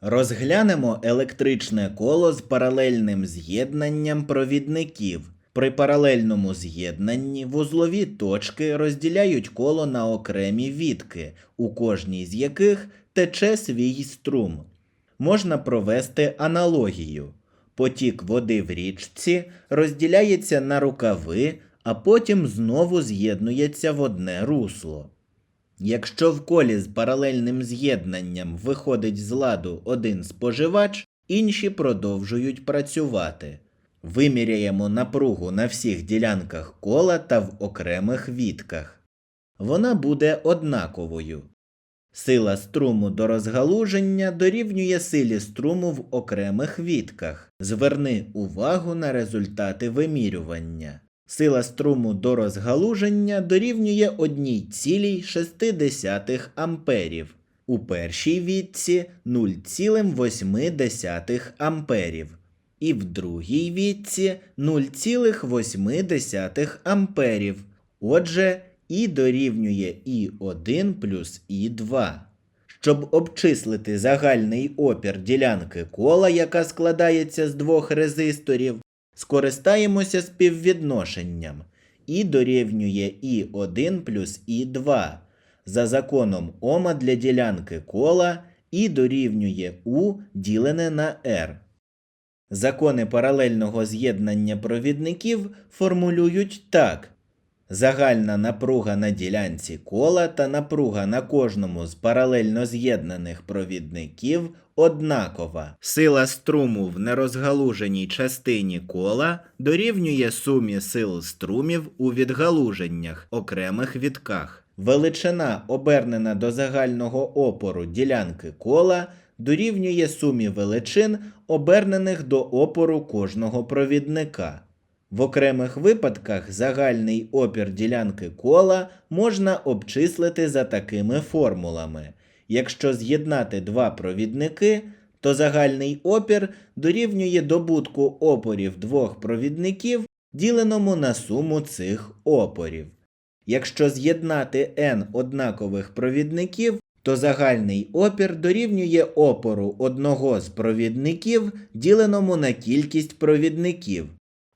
Розглянемо електричне коло з паралельним з'єднанням провідників. При паралельному з'єднанні вузлові точки розділяють коло на окремі відки, у кожній з яких тече свій струм. Можна провести аналогію. Потік води в річці розділяється на рукави, а потім знову з'єднується в одне русло. Якщо в колі з паралельним з'єднанням виходить з ладу один споживач, інші продовжують працювати. Виміряємо напругу на всіх ділянках кола та в окремих відках. Вона буде однаковою. Сила струму до розгалуження дорівнює силі струму в окремих відках. Зверни увагу на результати вимірювання. Сила струму до розгалуження дорівнює 1,6 амперів. У першій відці 0,8 амперів. І в другій відці 0,8 амперів. Отже, І дорівнює І1 плюс І2. Щоб обчислити загальний опір ділянки кола, яка складається з двох резисторів, скористаємося співвідношенням. І дорівнює І1 плюс І2. За законом Ома для ділянки кола І дорівнює У ділене на R. Закони паралельного з'єднання провідників формулюють так. Загальна напруга на ділянці кола та напруга на кожному з паралельно з'єднаних провідників однакова. Сила струму в нерозгалуженій частині кола дорівнює сумі сил струмів у відгалуженнях окремих відках. Величина, обернена до загального опору ділянки кола, дорівнює сумі величин, обернених до опору кожного провідника. В окремих випадках загальний опір ділянки кола можна обчислити за такими формулами. Якщо з'єднати два провідники, то загальний опір дорівнює добутку опорів двох провідників, діленому на суму цих опорів. Якщо з'єднати n однакових провідників, то загальний опір дорівнює опору одного з провідників, діленому на кількість провідників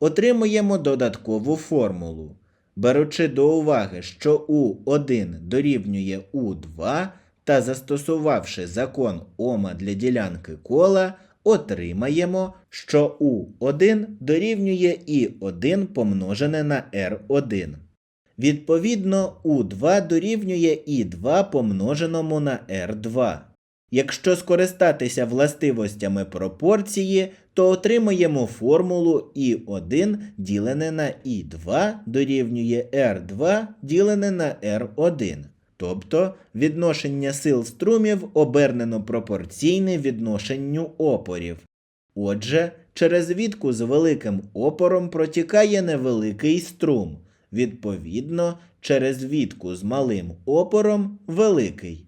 отримуємо додаткову формулу. Беручи до уваги, що U1 дорівнює U2 та застосувавши закон Ома для ділянки кола, отримаємо, що U1 дорівнює І1 помножене на R1. Відповідно, U2 дорівнює І2 помноженому на R2. Якщо скористатися властивостями пропорції, то отримаємо формулу І1 ділене на І2 дорівнює R2 ділене на R1. Тобто відношення сил струмів обернено пропорційне відношенню опорів. Отже, через відку з великим опором протікає невеликий струм. Відповідно, через відку з малим опором великий.